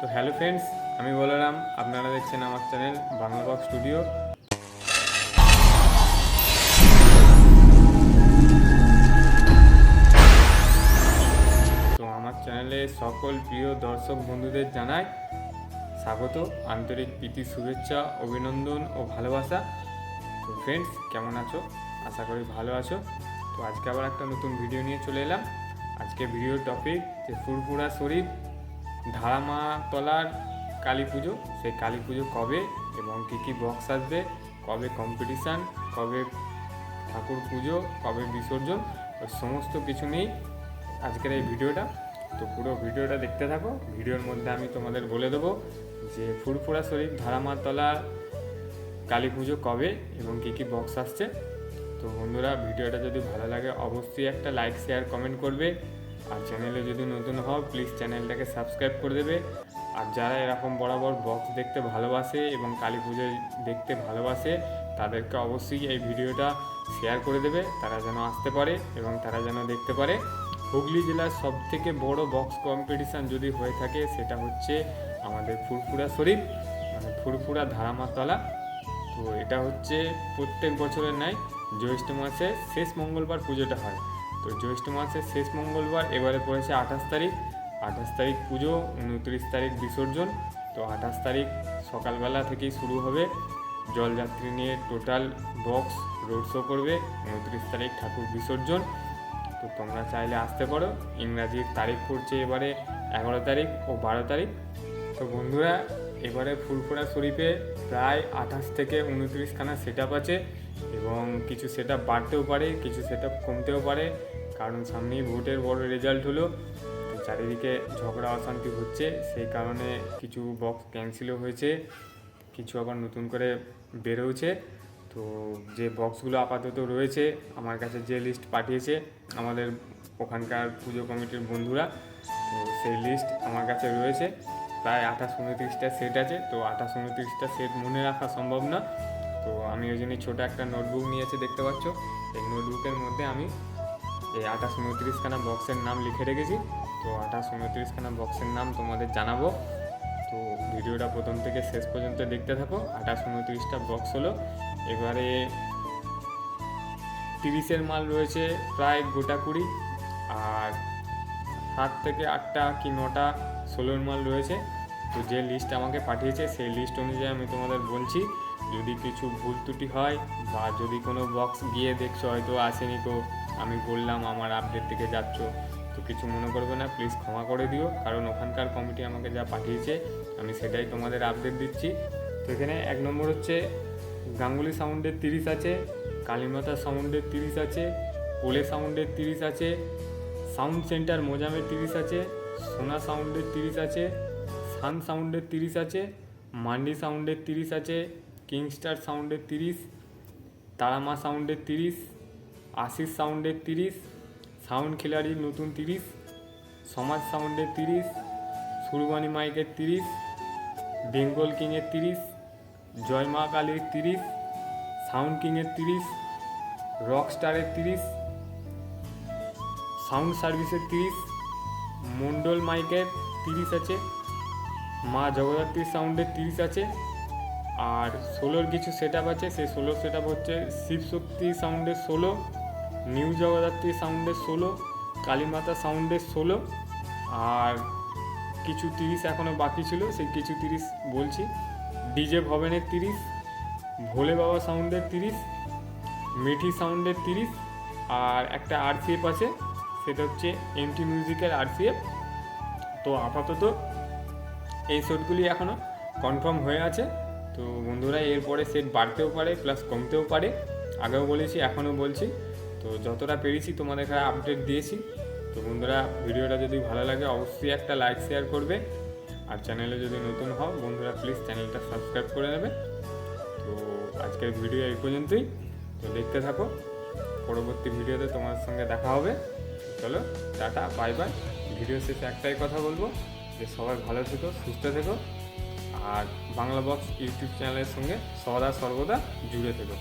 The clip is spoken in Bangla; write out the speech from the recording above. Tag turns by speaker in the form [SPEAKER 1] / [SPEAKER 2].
[SPEAKER 1] তো হ্যালো ফ্রেন্ডস, আমি বলরাম, আপনারা দেখছেন আমার চ্যানেল বাংলা বক্স স্টুডিও। তো আমার চ্যানেলে সকল প্রিয় দর্শক বন্ধুদের জানাই স্বাগত, আন্তরিক প্রীতি, শুভেচ্ছা, অভিনন্দন ও ভালোবাসা। তো ফ্রেন্ডস, কেমন আছো? আশা করি ভালো আছো। তো আজকে আবার একটা নতুন ভিডিও নিয়ে চলে এলাম। আজকে ভিডিওর টপিক যে ফুরফুরা শরীফ ধারামা তলার কালী পুজো। সেই কালী পুজো কবে এবং কী কী বক্স আসবে? কবে কম্পিটিশান কবে ঠাকুর পুজো? কবে বিসর্জন? সমস্ত কিছু নিয়েই আজকের এই ভিডিওটা। তো পুরো ভিডিওটা দেখতে থাকো। ভিডিওর মধ্যে আমি তোমাদের বলে দেবো যে ফুরফুরা শরীফ ধারামাতলা কালী পুজো কবে এবং কী কী বক্স আসছে। তো বন্ধুরা, ভিডিওটা যদি ভালো লাগে, অবশ্যই একটা লাইক শেয়ার কমেন্ট করবে। আর চ্যানেলে যদি নতুন হও প্লিজ চ্যানেলটাকে সাবস্ক্রাইব করে দেবে। আর যারা এরকম বরাবর বক্স দেখতে ভালোবাসে এবং কালী পুজোয় দেখতে ভালোবাসে, তাদেরকে অবশ্যই এই ভিডিওটা শেয়ার করে দেবে। তারা যেন আসতে পারে এবং তারা যেন দেখতে পারে। হুগলি জেলার সব থেকে বড় বক্স কম্পিটিশান যদি হয়ে থাকে, সেটা হচ্ছে আমাদের ফুরফুরা শরীফ মানে ফুরফুরা ধারামাতলা। তো এটা হচ্ছে প্রত্যেক বছরের ন্যায় জ্যৈষ্ঠ মাসে শেষ মঙ্গলবার পুজোটা হয়। তো জ্যৈষ্ঠ মাসের শেষ মঙ্গলবার, এবারে পড়েছে আঠাশ তারিখ। আঠাশ তারিখ পুজো, উনত্রিশ তারিখ বিসর্জন। তো আঠাশ তারিখ সকালবেলা থেকেই শুরু হবে। জলযাত্রী নিয়ে টোটাল বক্স রোড শো করবে। উনত্রিশ তারিখ ঠাকুর বিসর্জন। তো তোমরা চাইলে আসতে পারো। ইংরাজির তারিখ পড়ছে এবারে এগারো তারিখ ও বারো তারিখ। তো বন্ধুরা, এবারে ফুলফোড়া শরীফে প্রায় আঠাশ থেকে উনত্রিশখানা সেট আপ আছে। এবং কিছু সেট বাড়তেও পারে, কিছু সেট কমতেও পারে। কারণ সামনেই ভোটের বড় রেজাল্ট হলো। তো চারিদিকে ঝগড়া, অশান্তি হচ্ছে। সেই কারণে কিছু বক্স ক্যান্সেলও হয়েছে। কিছু আবার নতুন করে বেরোচ্ছে। তো যে বক্সগুলো আপাতত রয়েছে, আমার কাছে যে লিস্ট পাঠিয়েছে আমাদের ওখানকার পুজো কমিটির বন্ধুরা, তো সেই লিস্ট আমার কাছে রয়েছে। প্রায় আঠাশ উনত্রিশটা সেট আছে। তো আঠাশ উনত্রিশটা সেট মনে রাখা সম্ভব না। তো আমি ওই জন্যই ছোটো একটা নোটবুক নিয়েছে, দেখতে পাচ্ছ? এই নোটবুকের মধ্যে আমি এই আঠাশ উনত্রিশখানা বক্সের নাম লিখে রেখেছি। তো আঠাশ উনত্রিশখানা বক্সের নাম তোমাদের জানাব। তো ভিডিওটা প্রথম থেকে শেষ পর্যন্ত দেখতে থাকো। আঠাশ উনত্রিশটা বক্স হলো। এবারে তিরিশের মাল রয়েছে প্রায় গোটা কুড়ি। আর সাত থেকে আটটা কি নটা ষোলোর মাল রয়েছে। তো যে লিস্ট আমাকে পাঠিয়েছে, সেই লিস্ট অনুযায়ী আমি তোমাদের বলছি। যদি কিছু ভুল ত্রুটি হয় বা যদি কোনো বক্স গিয়ে দেখছ হয়তো আসেনি তো, আমি বললাম আমার আপডেট থেকে যাচ্ছ। তো কিছু মনে করবে না প্লিজ ক্ষমা করে দিও। কারণ ওখানকার কমিটি আমাকে যা পাঠিয়েছে, আমি সেটাই তোমাদের আপডেট দিচ্ছি। তো এখানে এক নম্বর হচ্ছে, গাঙ্গুলি সাউন্ডের তিরিশ আছে, কালীমাতা সাউন্ডের তিরিশ আছে পোলে সাউন্ডের তিরিশ আছে সাউন্ড সেন্টার মোজামের তিরিশ আছে, সোনা সাউন্ডের তিরিশ আছে, সান সাউন্ডের তিরিশ আছে, মান্ডি সাউন্ডের তিরিশ আছে কিংস্টার সাউন্ডের তিরিশ, তারামা সাউন্ডের তিরিশ, আশিস সাউন্ডের তিরিশ, সাউন্ড খিলাড়ির নতুন তিরিশ, সমাজ সাউন্ডের তিরিশ সুরবানি মাইকের তিরিশ, বেঙ্গল কিংয়ের তিরিশ, জয় মা কালীর তিরিশ, সাউন্ড কিংয়ের তিরিশ, রক স্টারের তিরিশ, সাউন্ড সার্ভিসের তিরিশ, মন্ডল মাইকের তিরিশ আছে, মা জগদ্ধাত্রী সাউন্ডের তিরিশ আছে আর ষোলোর কিছু সেট আছে, সেই ষোলো সেট হচ্ছে শিবশক্তি সাউন্ডের ষোলো, নিউ জগদ্ধাত্রী সাউন্ডের ষোলো, কালীমাতা সাউন্ডের ষোলো, আর কিছু তিরিশ এখনও বাকি ছিল, সেই কিছু তিরিশ বলছি। ডিজে ভবেনের তিরিশ, ভোলে বাবা সাউন্ডের তিরিশ, মিঠি সাউন্ডের তিরিশ, আর একটা আরসিএফ আছে, সেটা হচ্ছে এমটি মিউজিকের আরসিএফ তো আপাতত এই সেটগুলি এখনও কনফার্ম হয়ে আছে। তো বন্ধুরা, এরপরে সেট বাড়তেও পারে প্লাস কমতেও পারে। আগেও বলেছি, এখনও বলছি। তো যতটা পেরেছি, তোমাদের কাছে আপডেট দিয়েছি। তো বন্ধুরা, ভিডিওটা যদি ভালো লাগে, অবশ্যই একটা লাইক শেয়ার করবে। আর চ্যানেলে যদি নতুন হও, বন্ধুরা প্লিজ চ্যানেলটা সাবস্ক্রাইব করে নেবে। তো আজকের ভিডিও এই পর্যন্তই। তো দেখতে থাকো, পরবর্তী ভিডিওতে তোমার সঙ্গে দেখা হবে। চলো, টাটা বাই বাই ভিডিও শেষে একটাই কথা বলব, যে সবাই ভালো থেকো, সুস্থ থেকো। আর বাংলা বক্স ইউটিউব চ্যানেলের সঙ্গে সদা সর্বদা জুড়ে থেকো।